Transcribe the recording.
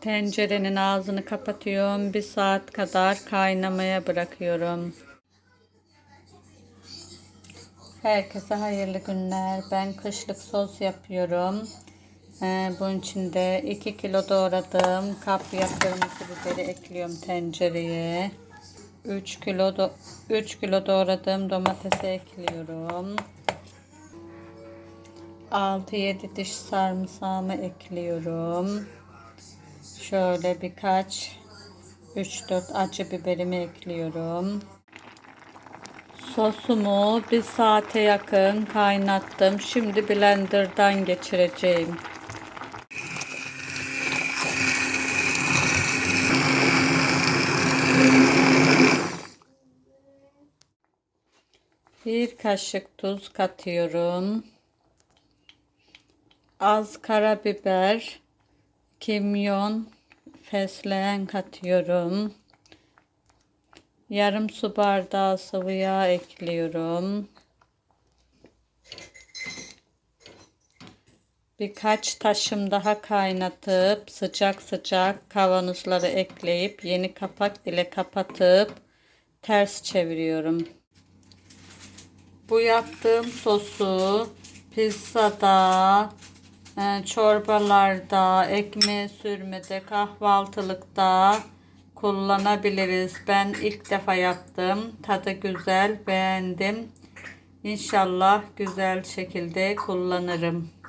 Tencerenin ağzını kapatıyorum. Bir saat kadar kaynamaya bırakıyorum. Herkese hayırlı günler. Ben kışlık sos yapıyorum. Ee, bunun içinde 2 kilo doğradığım kapya kırmızı biberi ekliyorum tencereye. 3 kilo do- 3 kilo doğradığım domatesi ekliyorum. 6-7 diş sarımsağımı ekliyorum. Şöyle birkaç 3-4 acı biberimi ekliyorum. Sosumu bir saate yakın kaynattım. Şimdi blenderdan geçireceğim. Bir kaşık tuz katıyorum. Az karabiber, kimyon, fesleğen katıyorum. Yarım su bardağı sıvı yağ ekliyorum. Birkaç taşım daha kaynatıp sıcak sıcak kavanozları ekleyip yeni kapak ile kapatıp ters çeviriyorum. Bu yaptığım sosu pizzada, çorbalarda, ekmeğe sürmede, kahvaltılıkta kullanabiliriz. Ben ilk defa yaptım. Tadı güzel, beğendim. İnşallah güzel şekilde kullanırım.